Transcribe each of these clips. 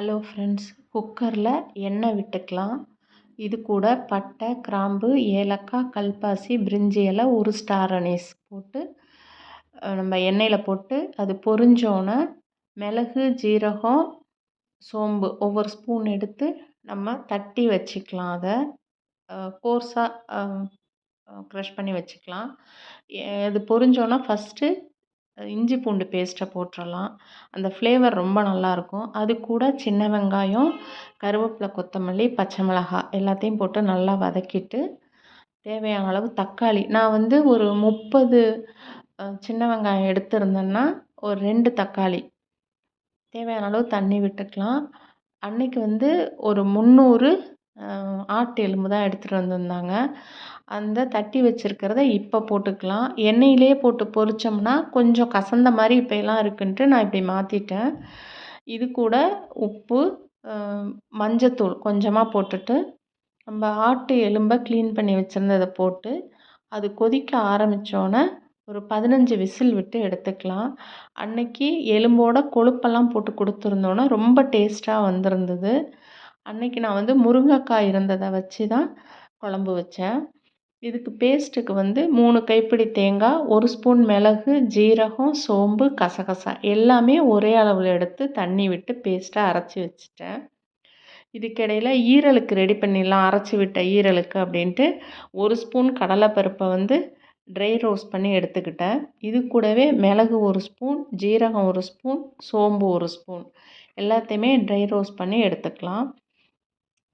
Hello friends குக்கரில் எண்ணெய் விட்டுக்கலாம். இது கூட பட்டை கிராம்பு ஏலக்காய் கல்பாசி பிரிஞ்சி இலை ஒரு ஸ்டார் அனீஸ் போட்டு நம்ம எண்ணெயில் போட்டு அது பொரிஞ்சோடனே மிளகு ஜீரகம் சோம்பு ஒவ்வொரு ஸ்பூன் எடுத்து நம்ம தட்டி வச்சுக்கலாம். அதை கோர்ஸாக க்ரஷ் பண்ணி வச்சுக்கலாம். இது பொரிஞ்சோடனே ஃபஸ்ட்டு இஞ்சி பூண்டு பேஸ்ட்டை போட்டுறலாம். அந்த ஃப்ளேவர் ரொம்ப நல்லாயிருக்கும். அது கூட சின்ன வெங்காயம் கருவேப்பிலை கொத்தமல்லி பச்சை மிளகாய் எல்லாத்தையும் போட்டு நல்லா வதக்கிட்டு தேவையான அளவு தக்காளி. நான் வந்து ஒரு முப்பது சின்ன வெங்காயம் எடுத்திருந்தேன்னா ஒரு ரெண்டு தக்காளி. தேவையான அளவு தண்ணி விட்டுக்கலாம். அன்றைக்கி வந்து ஒரு முந்நூறு ஆட்டு எலும்பு தான் எடுத்துகிட்டு வந்திருந்தாங்க. அந்த தட்டி வச்சுருக்கிறத இப்போ போட்டுக்கலாம். எண்ணெயிலே போட்டு பொரித்தோம்னா கொஞ்சம் கசந்த மாதிரி இப்போலாம் இருக்குன்ட்டு நான் இப்படி மாற்றிட்டேன் இது கூட உப்பு மஞ்சத்தூள் கொஞ்சமாக போட்டுட்டு நம்ம ஆட்டு எலும்பை க்ளீன் பண்ணி வச்சுருந்ததை போட்டு அது கொதிக்க ஆரம்பித்தோன்னே ஒரு பதினஞ்சு விசில் விட்டு எடுத்துக்கலாம். அன்னைக்கு எலும்போட கொழுப்பெல்லாம் போட்டு கொடுத்துருந்தோன்னா ரொம்ப டேஸ்ட்டாக வந்திருந்தது. அன்னைக்கு நான் வந்து முருங்கைக்காய் இருந்ததை வச்சு தான் குழம்பு வச்சேன். இதுக்கு பேஸ்ட்டுக்கு வந்து மூணு கைப்பிடி தேங்காய் ஒரு ஸ்பூன் மிளகு ஜீரகம் சோம்பு கசகசா எல்லாமே ஒரே அளவில் எடுத்து தண்ணி விட்டு பேஸ்ட்டாக அரைச்சி வச்சுட்டேன். இதுக்கிடையில் ஈரலுக்கு ரெடி பண்ணிடலாம் அரைச்சி விட்ட ஈரலுக்கு அப்படின்ட்டு ஒரு ஸ்பூன் கடலைப்பருப்பை வந்து ட்ரை ரோஸ்ட் பண்ணி எடுத்துக்கிட்டேன். இது கூடவே மிளகு ஒரு ஸ்பூன் ஜீரகம் ஒரு ஸ்பூன் சோம்பு ஒரு ஸ்பூன். எல்லாத்தையுமே ட்ரை ரோஸ்ட் பண்ணி எடுத்துக்கலாம்.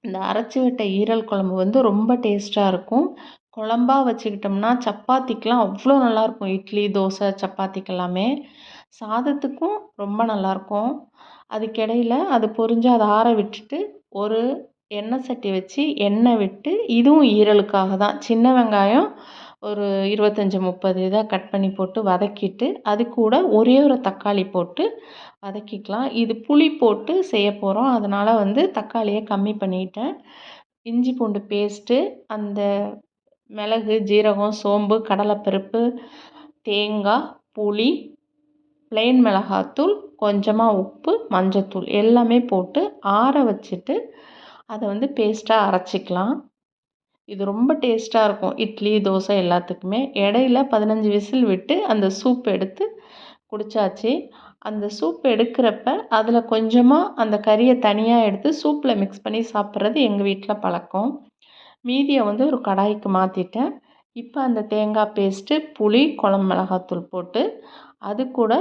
இந்த அரைச்சி விட்ட ஈரல் குழம்பு வந்து ரொம்ப டேஸ்ட்டாக இருக்கும். குழம்பா வச்சுக்கிட்டோம்னா சப்பாத்திக்கெலாம் அவ்வளோ நல்லாயிருக்கும் இட்லி தோசை சப்பாத்திக்கெல்லாமே. சாதத்துக்கும் ரொம்ப நல்லாயிருக்கும் அதுக்கிடையில் அது பொரிஞ்சு அதை ஆற விட்டுட்டு ஒரு எண்ணெய் சட்டி வச்சு எண்ணெய் விட்டு இதுவும் ஈரலுக்காக தான். சின்ன வெங்காயம் ஒரு இருபத்தஞ்சி முப்பது இதாக கட் பண்ணி போட்டு வதக்கிட்டு அது கூட ஒரே ஒரு தக்காளி போட்டு வதக்கிக்கலாம். இது புளி போட்டு செய்ய போகிறோம் அதனால் வந்து தக்காளியை கம்மி பண்ணிட்டேன். இஞ்சி பூண்டு பேஸ்ட்டு அந்த மிளகு ஜீரகம் சோம்பு கடலைப்பருப்பு தேங்காய் புளி ப்ளைன் மிளகாத்தூள் கொஞ்சமாக உப்பு மஞ்சத்தூள் எல்லாமே போட்டு ஆற வச்சுட்டு அதை வந்து பேஸ்ட்டாக அரைச்சிக்கலாம். இது ரொம்ப டேஸ்ட்டாக இருக்கும். இட்லி தோசை எல்லாத்துக்குமே. இடையில பதினஞ்சு விசில் விட்டு அந்த சூப் எடுத்து குடித்தாச்சு அந்த சூப் எடுக்கிறப்ப அதில் கொஞ்சமாக அந்த கறியை தனியாக எடுத்து சூப்பில் மிக்ஸ் பண்ணி சாப்பிட்றது எங்கள் வீட்டில் பழக்கம். மீதியை வந்து ஒரு கடாய்க்கு மாற்றிட்டேன் இப்போ அந்த தேங்காய் பேஸ்ட்டு புளி குழம்பு மிளகாத்தூள் போட்டு அது கூட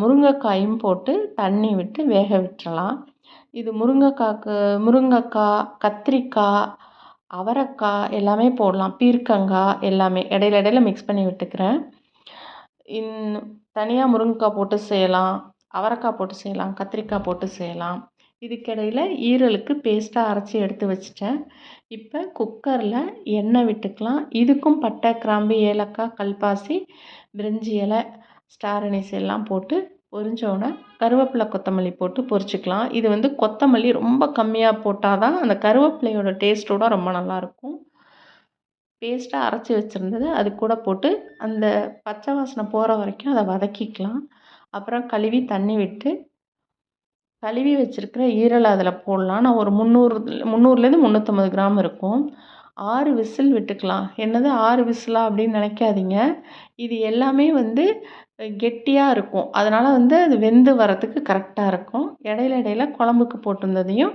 முருங்கைக்காயும் போட்டு தண்ணி விட்டு வேக விட்டுறலாம். இது முருங்கைக்காய்க்கு முருங்கைக்காய் கத்திரிக்காய் அவரைக்காய் எல்லாமே போடலாம். பீர்க்கங்காய் எல்லாமே. இடையில இடையில மிக்ஸ் பண்ணி விட்டுக்கிறேன். இன் தனியாக முருங்கைக்காய் போட்டு செய்யலாம். அவரைக்காய் போட்டு செய்யலாம். கத்திரிக்காய் போட்டு செய்யலாம். இதுக்கிடையில் ஈரலுக்கு பேஸ்ட்டாக அரைச்சி எடுத்து வச்சுட்டேன். இப்போ குக்கரில் எண்ணெய் விட்டுக்கலாம். இதுக்கும் பட்டை கிராம்பு ஏலக்காய் கல்பாசி பிரிஞ்சி இலை ஸ்டார் எல்லாம் போட்டு பொரிஞ்சோடனே கருவேப்பிலை கொத்தமல்லி போட்டு பொரிச்சிக்கலாம். இது வந்து கொத்தமல்லி ரொம்ப கம்மியாக போட்டால் தான் அந்த கருவேப்பிலையோட டேஸ்ட்டோட ரொம்ப நல்லாயிருக்கும். பேஸ்ட்டாக அரைச்சி வச்சுருந்தது அது கூட போட்டு அந்த பச்சை வாசனை போகிற வரைக்கும் அதை வதக்கிக்கலாம். அப்புறம் கழுவி தண்ணி விட்டு கழுவி வச்சுருக்கிற ஈரலை அதில் போடலாம். நான் ஒரு முந்நூறு முந்நூறுலேருந்து முந்நூற்றம்பது கிராம் இருக்கும். ஆறு விசில் விட்டுக்கலாம். என்னது ஆறு விசிலா அப்படின்னு நினைக்காதீங்க. இது எல்லாமே வந்து கெட்டியாக இருக்கும். அதனால் வந்து அது வெந்து வரத்துக்கு கரெக்டாக இருக்கும். இடையில இடையில குழம்புக்கு போட்டிருந்ததையும்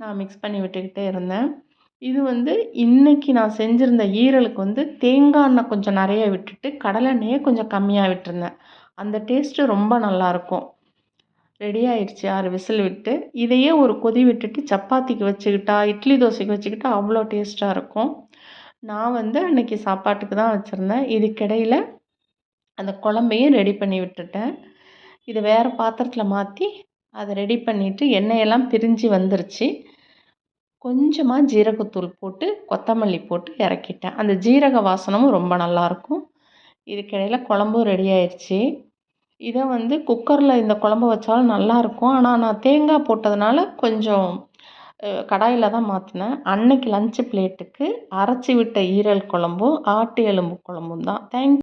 நான் மிக்ஸ் பண்ணி விட்டுக்கிட்டே இருந்தேன். இது வந்து இன்றைக்கி நான் செஞ்சுருந்த ஈரலுக்கு வந்து தேங்காய் எண்ணெய் கொஞ்சம் நிறைய விட்டுட்டு கடலை எண்ணெயை கொஞ்சம் கம்மியாக விட்டுருந்தேன். அந்த டேஸ்ட்டு ரொம்ப நல்லாயிருக்கும் ரெடி ஆயிடுச்சு. ஆறு விசில் விட்டு இதையே ஒரு கொதி விட்டுட்டு சப்பாத்திக்கு வச்சுக்கிட்டா இட்லி தோசைக்கு வச்சுக்கிட்டா அவ்வளோ டேஸ்ட்டாக இருக்கும். நான் வந்து அன்றைக்கி சாப்பாட்டுக்கு தான் வச்சுருந்தேன். இதுக்கிடையில் அந்த குழம்பையும் ரெடி பண்ணி விட்டுட்டேன். இதை வேறு பாத்திரத்தில் மாற்றி அதை ரெடி பண்ணிவிட்டு எண்ணெயெல்லாம் பிரிஞ்சு வந்துருச்சு. கொஞ்சமாக ஜீரகத்தூள் போட்டு கொத்தமல்லி போட்டு இறக்கிட்டேன். அந்த ஜீரக வாசனமும் ரொம்ப நல்லாயிருக்கும் இதுக்கிடையில் குழம்பும் ரெடி ஆயிடுச்சு இதை வந்து குக்கரில் இந்த குழம்பு வச்சாலும் நல்லாயிருக்கும் ஆனால் நான் தேங்காய் போட்டதுனால கொஞ்சம் கடாயில் தான் மாற்றினேன் அன்னைக்கு லஞ்சு பிளேட்டுக்கு அரைச்சி விட்ட ஈரல் குழம்பும் ஆட்டு எலும்பு குழம்பும் தான். தேங்க்